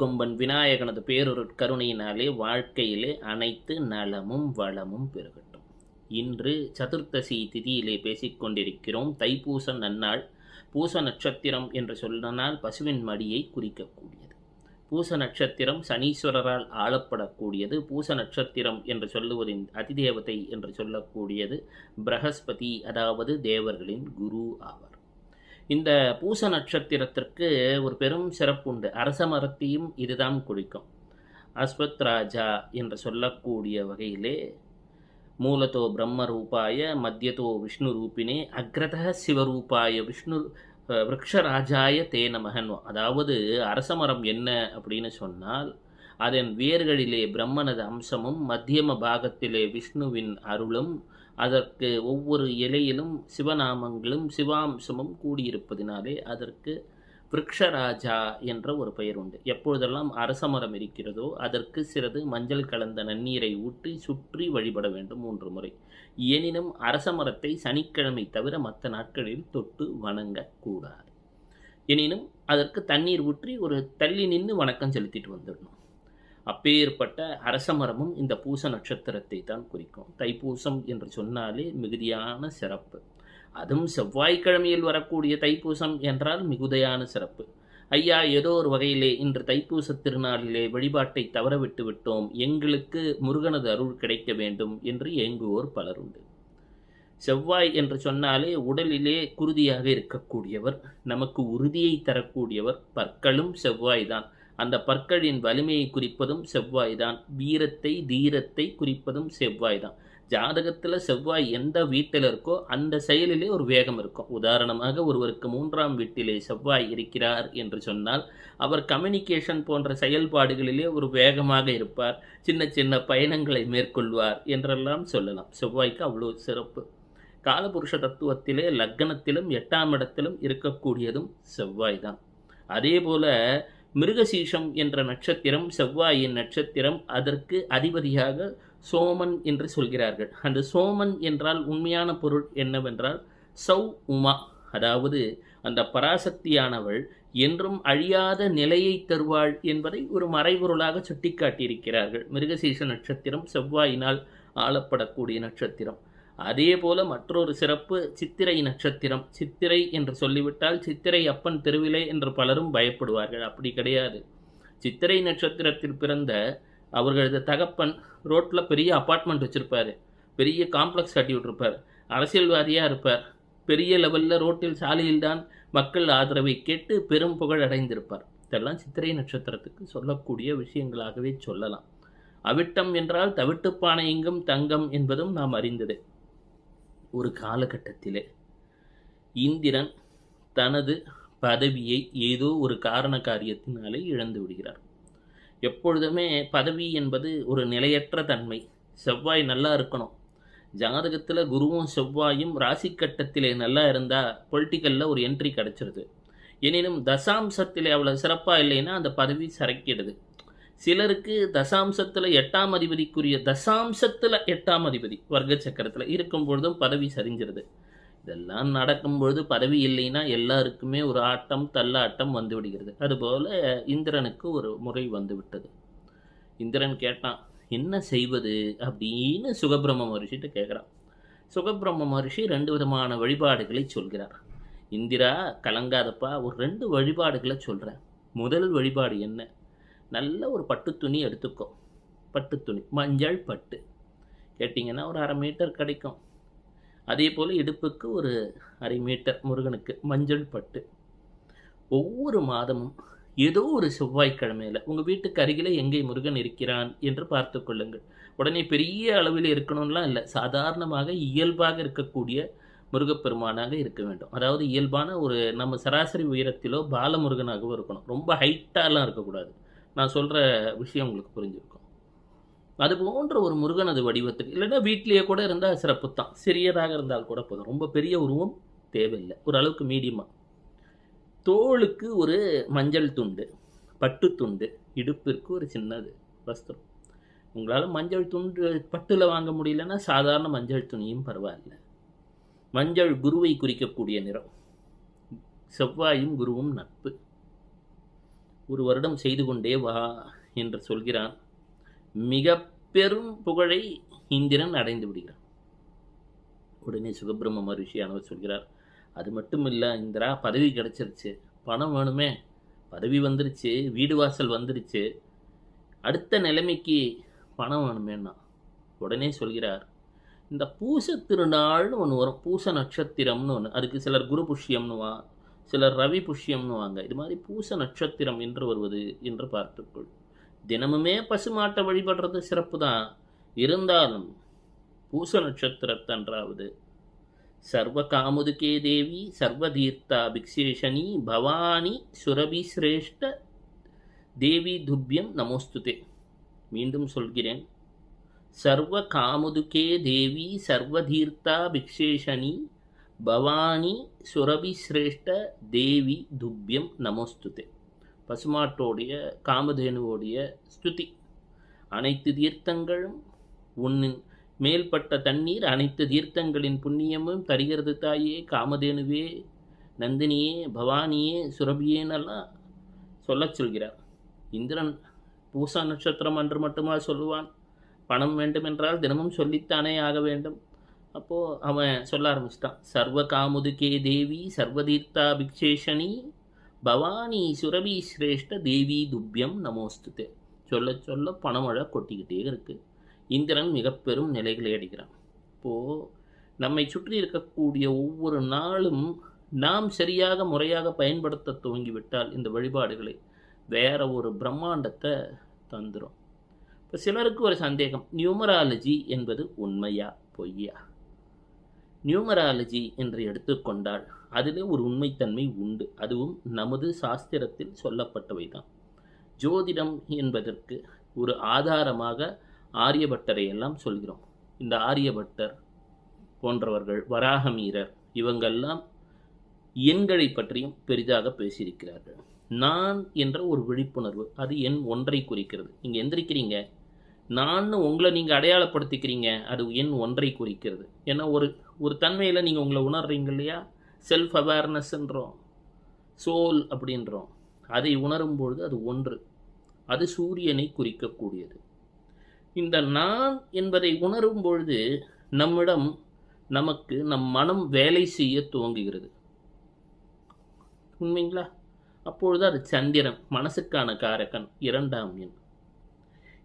கொம்பன் விநாயகனது பேரொரு கருணையினாலே வாழ்க்கையிலே அனைத்து நலமும் வளமும் பெருகட்டும். இன்று சதுர்த்தசி திதியிலே பேசிக்கொண்டிருக்கிறோம் தைப்பூச நன்னாள் பூச நட்சத்திரம் என்று சொன்னால் பசுவின் மடியை குறிக்கக்கூடியது. பூச நட்சத்திரம் சனீஸ்வரரால் ஆளப்படக்கூடியது பூச நட்சத்திரம் என்று சொல்லுவதின் அதிதேவதை என்று சொல்லக்கூடியது பிரகஸ்பதி அதாவது தேவர்களின் குரு ஆவார். இந்த பூச நட்சத்திரத்திற்கு ஒரு பெரும் சிறப்பு உண்டு. அரச மரத்தையும் இதுதான் குறிக்கும் அஸ்வத் ராஜா என்று சொல்லக்கூடிய வகையிலே மூலத்தோ பிரம்ம ரூபாய மத்தியத்தோ விஷ்ணு ரூபினே அக்ரத சிவரூபாய விஷ்ணு விரக்ஷராஜாய தே நமகன் அதாவது அரசமரம் என்ன அப்படின்னு சொன்னால் அதன் வேர்களிலே பிரம்மனது அம்சமும் மத்தியம பாகத்திலே விஷ்ணுவின் அருளும் அதற்கு ஒவ்வொரு இலையிலும் சிவநாமங்களும் சிவாம்சமும் கூடியிருப்பதினாலே அதற்கு விரக்ஷராஜா என்ற ஒரு பெயர் உண்டு. எப்பொழுதெல்லாம் அரசமரம் இருக்கிறதோ அதற்கு சிறிது மஞ்சள் கலந்த நன்னீரை ஊற்றி சுற்றி வழிபட வேண்டும் மூன்று முறை. எனினும் அரச மரத்தை சனிக்கிழமை தவிர மற்ற நாட்களில் தொட்டு வணங்கக்கூடாது. எனினும் அதற்கு தண்ணீர் ஊற்றி ஒரு தள்ளி நின்று வணக்கம் செலுத்திட்டு வந்துடணும். அப்பேற்பட்ட அரசமரமும் இந்த பூச நட்சத்திரத்தை தான் குறிக்கும். தைப்பூசம் என்று சொன்னாலே மிகுதியான சிறப்பு. அதுவும் செவ்வாய்க்கிழமையில் வரக்கூடிய தைப்பூசம் என்றால் மிகுதியான சிறப்பு. ஐயா ஏதோ ஒரு வகையிலே இன்று தைப்பூச திருநாளிலே வழிபாட்டை தவறவிட்டு விட்டோம். எங்களுக்கு முருகனது அருள் கிடைக்க வேண்டும் என்று ஏங்குவோர் பலர் உண்டு. செவ்வாய் என்று சொன்னாலே உடலிலே குருதியாக இருக்கக்கூடியவர் நமக்கு உறுதியை தரக்கூடியவர் பற்களும் செவ்வாய் தான் அந்த பற்களின் வலிமையை குறிப்பதும் செவ்வாய்தான் வீரத்தை தீரத்தை குறிப்பதும் செவ்வாய்தான். ஜாதகத்தில் செவ்வாய் எந்த வீட்டில் இருக்கோ அந்த செயலிலே ஒரு வேகம் இருக்கும். உதாரணமாக ஒருவருக்கு மூன்றாம் வீட்டிலே செவ்வாய் இருக்கிறார் என்று சொன்னால் அவர் கம்யூனிகேஷன் போன்ற செயல்பாடுகளிலே ஒரு வேகமாக இருப்பார். சின்ன சின்ன பயணங்களை மேற்கொள்வார் என்றெல்லாம் சொல்லலாம். செவ்வாய்க்கு அவ்வளோ சிறப்பு. காலபுருஷ தத்துவத்திலே லக்னத்திலும் எட்டாம் இடத்திலும் இருக்கக்கூடியதும் செவ்வாய் தான் அதே போல மிருகசீஷம் என்ற நட்சத்திரம் செவ்வாயின் நட்சத்திரம் அதற்கு அதிபதியாக சோமன் என்று சொல்கிறார்கள். அந்த சோமன் என்றால் உண்மையான பொருள் என்னவென்றால் சௌ உமா அதாவது அந்த பராசக்தியானவள் என்றும் அழியாத நிலையை தருவாள் என்பதை ஒரு மறைபொருளாக சுட்டிக்காட்டியிருக்கிறார்கள். மிருகசீஷ நட்சத்திரம் செவ்வாயினால் ஆளப்படக்கூடிய நட்சத்திரம். அதே போல மற்றொரு சிறப்பு சித்திரை நட்சத்திரம். சித்திரை என்று சொல்லிவிட்டால் சித்திரை அப்பன் தெருவிலே என்று பலரும் பயப்படுவார்கள். அப்படி கிடையாது. சித்திரை நட்சத்திரத்தில் பிறந்த அவர்களது தகப்பன் ரோட்டில் பெரிய அப்பார்ட்மெண்ட் வச்சுருப்பார். பெரிய காம்ப்ளெக்ஸ் கட்டி விட்டுருப்பார். அரசியல்வாதியாக இருப்பார். பெரிய லெவலில் ரோட்டில் சாலையில்தான் மக்கள் ஆதரவை கேட்டு பெரும் புகழ் அடைந்திருப்பார். இதெல்லாம் சித்திரை நட்சத்திரத்துக்கு சொல்லக்கூடிய விஷயங்களாகவே சொல்லலாம். அவிட்டம் என்றால் தவிட்டுப்பானை எங்கும் தங்கம் என்பதும் நாம் அறிந்தது. ஒரு காலகட்டத்தில். இந்திரன் தனது பதவியை ஏதோ ஒரு காரண காரியத்தினாலே இழந்து விடுகிறார். எப்பொழுதுமே பதவி என்பது ஒரு நிலையற்ற தன்மை. செவ்வாய் நல்லா இருக்கணும். ஜாதகத்தில் குருவும் செவ்வாயும் ராசி கட்டத்திலே நல்லா இருந்தால் பொலிட்டிக்கலில் ஒரு என்ட்ரி கிடச்சிருது. எனினும் தசாம்சத்தில் அவ்வளோ சிறப்பாக இல்லைன்னா அந்த பதவி சரக்கிடுது சிலருக்கு தசாம்சத்தில் எட்டாம் அதிபதிக்குரிய தசாம்சத்தில் எட்டாம் அதிபதி வர்க்க சக்கரத்தில் இருக்கும் பொழுதும் பதவி சரிஞ்சிருது. இதெல்லாம் நடக்கும் பொழுது பதவி இல்லைன்னா எல்லாருக்குமே ஒரு ஆட்டம் தள்ளாட்டம் வந்து விடுகிறது. அதுபோல் இந்திரனுக்கு ஒரு முறை வந்து விட்டது. இந்திரன் கேட்டான் என்ன செய்வது? அப்படின்னு சுகபிரம்ம மகர்ஷிட்டு கேட்குறான் சுகபிரம்ம மகர்ஷி ரெண்டு விதமான வழிபாடுகளை சொல்கிறார். இந்திரா கலங்காதப்பா ஒரு ரெண்டு வழிபாடுகளை சொல்கிறேன் முதல் வழிபாடு என்ன? நல்ல ஒரு பட்டு துணி எடுத்துக்கோ. பட்டு துணி மஞ்சள் பட்டு. கேட்டிங்கன்னா ஒரு அரை மீட்டர் கிடைக்கும். அதே போல் இடுப்புக்கு ஒரு அரை மீட்டர் முருகனுக்கு மஞ்சள் பட்டு. ஒவ்வொரு மாதமும் ஏதோ ஒரு செவ்வாய்க்கிழமையில் உங்கள் வீட்டுக்கு அருகில் எங்கே முருகன் இருக்கிறான் என்று பார்த்து கொள்ளுங்கள். உடனே பெரிய அளவில் இருக்கணும்லாம் இல்லை. சாதாரணமாக இயல்பாக இருக்கக்கூடிய முருகப்பெருமானாக இருக்க வேண்டும். அதாவது இயல்பான ஒரு நம்ம சராசரி உயரத்திலோ பாலமுருகனாகவோ இருக்கணும். ரொம்ப ஹைட்டாலாம் இருக்கக்கூடாது. நான் சொல்கிற விஷயம் உங்களுக்கு புரிஞ்சிருக்கும். அது போன்ற ஒரு முருகனது வடிவத்துக்கு இல்லைன்னா வீட்லேயே கூட இருந்தால் சிறப்பு தான். சிறியதாக இருந்தால் கூட போதும். ரொம்ப பெரிய உருவம் தேவையில்லை. ஓரளவுக்கு மீடியமாக தோளுக்கு ஒரு மஞ்சள் துண்டு பட்டு துண்டு இடுப்பிற்கு ஒரு சின்னது வஸ்திரம். உங்களால் மஞ்சள் துண்டு பட்டில் வாங்க முடியலன்னா சாதாரண மஞ்சள் துணியும் பரவாயில்ல. மஞ்சள் குருவை குறிக்கக்கூடிய நிறம். செவ்வாயும் குருவும் நட்பு. ஒரு வருடம் செய்து கொண்டே வா என்று சொல்கிறான். மிக பெரும் புகழை இந்திரன் அடைந்து விடுகிறான். உடனே சுகபிரம்ம மகரிஷியானவர் சொல்கிறார் அது மட்டும் இல்லை இந்திரா பதவி கிடைச்சிருச்சு. பணம் வேணுமே. பதவி வந்துருச்சு. வீடு வாசல் வந்துருச்சு. அடுத்த நிலைமைக்கு பணம் வேணுமேன்னா. உடனே சொல்கிறார் இந்த பூச திருநாள்னு ஒன்று வரும். பூச நட்சத்திரம்னு ஒன்று அதுக்கு சிலர் குரு புஷ்யம்னுவா. சிலர் ரவி புஷ்யம்னு வாங்க. இது மாதிரி பூச நட்சத்திரம் என்று வருவது என்று பார்த்துக்கொள். தினமுமே பசுமாட்டை வழிபடுறது சிறப்பு தான் இருந்தாலும் பூச நட்சத்திரத்தன்றாவது சர்வ காமுதுகே தேவி சர்வதீர்த்தா பிக்ஷேஷனி பவானி சுரபி சிரேஷ்ட தேவி துப்பியம் நமோஸ்துதே. மீண்டும் சொல்கிறேன். சர்வ காமுதுகே தேவி சர்வதீர்த்தா பிக்ஷேஷனி பவானி சுரபி சிரேஷ்ட தேவி துப்பியம் நமோஸ்துதே. பசுமாட்டோடைய காமதேனுவோடைய ஸ்துதி. அனைத்து தீர்த்தங்களும் உன்னின் மேல்பட்ட தண்ணீர் அனைத்து தீர்த்தங்களின் புண்ணியமும் தருகிறது தாயே காமதேனுவே. நந்தினியே பவானியே சுரபியேன்னெல்லாம் சொல்லச் சொல்கிறார். இந்திரன் பூசா நட்சத்திரம் அன்று மட்டுமா சொல்லுவான்? பணம் வேண்டுமென்றால் தினமும் சொல்லித்தானே ஆக வேண்டும். அப்போது அவன் சொல்ல ஆரம்பிச்சிட்டான். சர்வ காமுதுகே தேவி சர்வதீர்த்தா பிக்ஷேஷணி பவானி சுரபி சிரேஷ்ட தேவி துப்பியம் நமோஸ்துதே. சொல்ல சொல்ல பணமழை கொட்டிக்கிட்டே இருக்குது இந்திரன் மிக பெரும் நிலைகளை அடைகிறான். இப்போது நம்மை சுற்றி இருக்கக்கூடிய ஒவ்வொரு நாளும் நாம் சரியாக முறையாக பயன்படுத்த துவங்கிவிட்டால் இந்த வழிபாடுகளை வேற ஒரு பிரம்மாண்டத்தை தந்துடும் இப்போ சிலருக்கு ஒரு சந்தேகம் நியூமராலஜி என்பது உண்மையா பொய்யா? நியூமராலஜி என்று எடுத்துக்கொண்டால் அதில் ஒரு உண்மைத்தன்மை உண்டு. அதுவும் நமது சாஸ்திரத்தில் சொல்லப்பட்டவை தான் ஜோதிடம் என்பதற்கு ஒரு ஆதாரமாக ஆரியபட்டரை எல்லாம் சொல்கிறோம். இந்த ஆரியபட்டர் போன்றவர்கள் வராகமீரர் இவங்கெல்லாம் எண்களை பற்றியும் பெரிதாக பேசியிருக்கிறார்கள். நான் என்ற ஒரு விழிப்புணர்வு அது எண் ஒன்றை குறிக்கிறது. நீங்கள் எந்திரிக்கிறீங்க. நான் உங்களை நீங்கள் அடையாளப்படுத்திக்கிறீங்க. அது எண் ஒன்றை குறிக்கிறது. ஏன்னா ஒரு ஒரு தன்மையில் நீங்கள் உங்களை உணர்றீங்க இல்லையா? செல்ஃப் அவேர்னஸ்ன்றோம் சோல் அப்படின்றோம். அதை உணரும் பொழுது அது ஒன்று. அது சூரியனை குறிக்கக்கூடியது. இந்த நான் என்பதை உணரும் பொழுது நம்மிடம் நமக்கு நம் மனம் வேலை செய்ய துவங்குகிறது. உண்மைங்களா? அப்பொழுது அது சந்திரன் மனசுக்கான காரகன் இரண்டாம் எண்.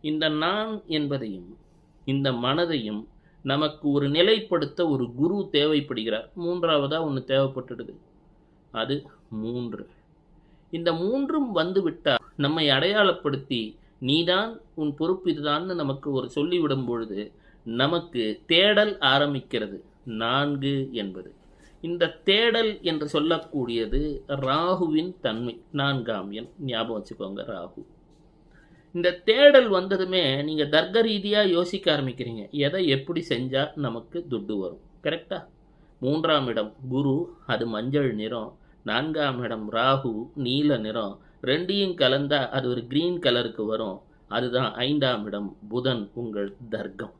இந்த நான் என்பதையும் இந்த மனதையும் நமக்கு ஒரு நிலைப்படுத்த ஒரு குரு தேவைப்படுகிறார். மூன்றாவதாக ஒன்று தேவைப்பட்டுடுது. அது மூன்று. இந்த மூன்றும் வந்துவிட்டால் நம்மை அடையாளப்படுத்தி நீதான் உன் பொறுப்பு இதுதான்னு நமக்கு ஒரு சொல்லிவிடும் பொழுது நமக்கு தேடல் ஆரம்பிக்கிறது. நான்கு என்பது. இந்த தேடல் என்று சொல்லக்கூடியது ராகுவின் தன்மை. நான்காம் எண். ஞாபகம் வச்சுக்கோங்க ராகு. இந்த தேடல் வந்ததுமே நீங்கள் தர்க்க ரீதியாக யோசிக்க ஆரம்பிக்கிறீங்க. எதை எப்படி செஞ்சால் நமக்கு துட்டு வரும்? கரெக்டா மூன்றாம் இடம் குரு அது மஞ்சள் நிறம். நான்காம் இடம் ராகு நீல நிறம். ரெண்டையும் கலந்தா அது ஒரு கிரீன் கலருக்கு வரும். அதுதான் ஐந்தாம் இடம் புதன் உங்கள் தர்க்கம்.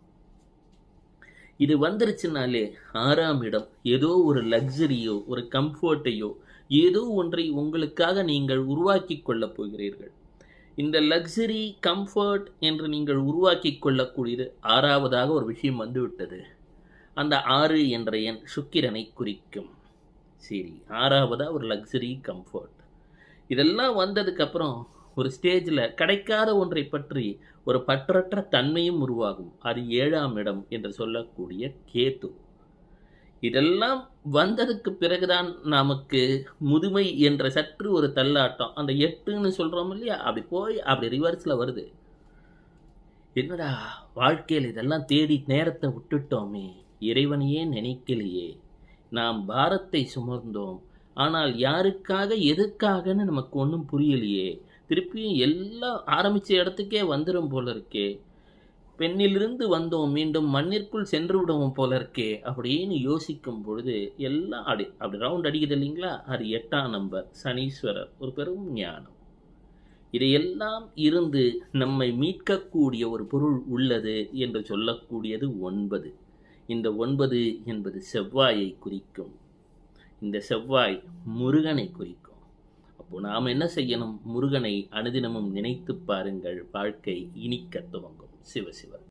இது வந்துருச்சுனாலே ஆறாம் இடம் ஏதோ ஒரு லக்ஸரியோ ஒரு கம்ஃபர்ட்டையோ ஏதோ ஒன்றை உங்களுக்காக நீங்கள் உருவாக்கி கொள்ளப் போகிறீர்கள். இந்த லக்ஸரி கம்ஃபர்ட் என்று நீங்கள் உருவாக்கி கொள்ளக்கூடியது ஆறாவதாக ஒரு விஷயம் வந்துவிட்டது. அந்த ஆறு என்ற எண் சுக்கிரனை குறிக்கும். சரி ஆறாவதாக ஒரு லக்ஸரி கம்ஃபர்ட் இதெல்லாம் வந்ததுக்கப்புறம் ஒரு ஸ்டேஜில் கிடைக்காத ஒன்றை பற்றி ஒரு பற்றற்ற தன்மையும் உருவாகும். அது ஏழாம் இடம் என்று சொல்லக்கூடிய கேத்து இதெல்லாம் வந்ததுக்கு பிறகுதான் நமக்கு முதுமை என்ற சற்று ஒரு தள்ளாட்டம். அந்த எட்டுன்னு சொல்கிறோம் இல்லையா? அப்படி போய் அப்படி ரிவர்ஸில் வருது. என்னடா வாழ்க்கையில் இதெல்லாம் தேடி நேரத்தை விட்டுட்டோமே. இறைவனையே நினைக்கலையே. நாம் பாரத்தை சுமர்ந்தோம். ஆனால் யாருக்காக எதுக்காகன்னு நமக்கு ஒன்றும் புரியலையே. திருப்பியும் எல்லாம் ஆரம்பித்த இடத்துக்கே வந்துடும் போல இருக்கே. பெண்ணிலிருந்து வந்தோம் மீண்டும் மண்ணிற்குள் சென்று விடுவோம் போல இருக்கே அப்படின்னு யோசிக்கும் பொழுது எல்லாம் அடி அப்படி ரவுண்ட் அடிக்குது இல்லைங்களா? அது எட்டாம் நம்பர் சனீஸ்வரர் ஒரு பெரும் ஞானம். இதையெல்லாம் இருந்து நம்மை மீட்கக்கூடிய ஒரு பொருள் உள்ளது என்று சொல்லக்கூடியது ஒன்பது. இந்த ஒன்பது என்பது செவ்வாயை குறிக்கும். இந்த செவ்வாய் முருகனை குறிக்கும். அப்போ நாம் என்ன செய்யணும்? முருகனை அனுதினமும் நினைத்து பாருங்கள் வாழ்க்கை இனிக்க துவங்கும். 是不是吧。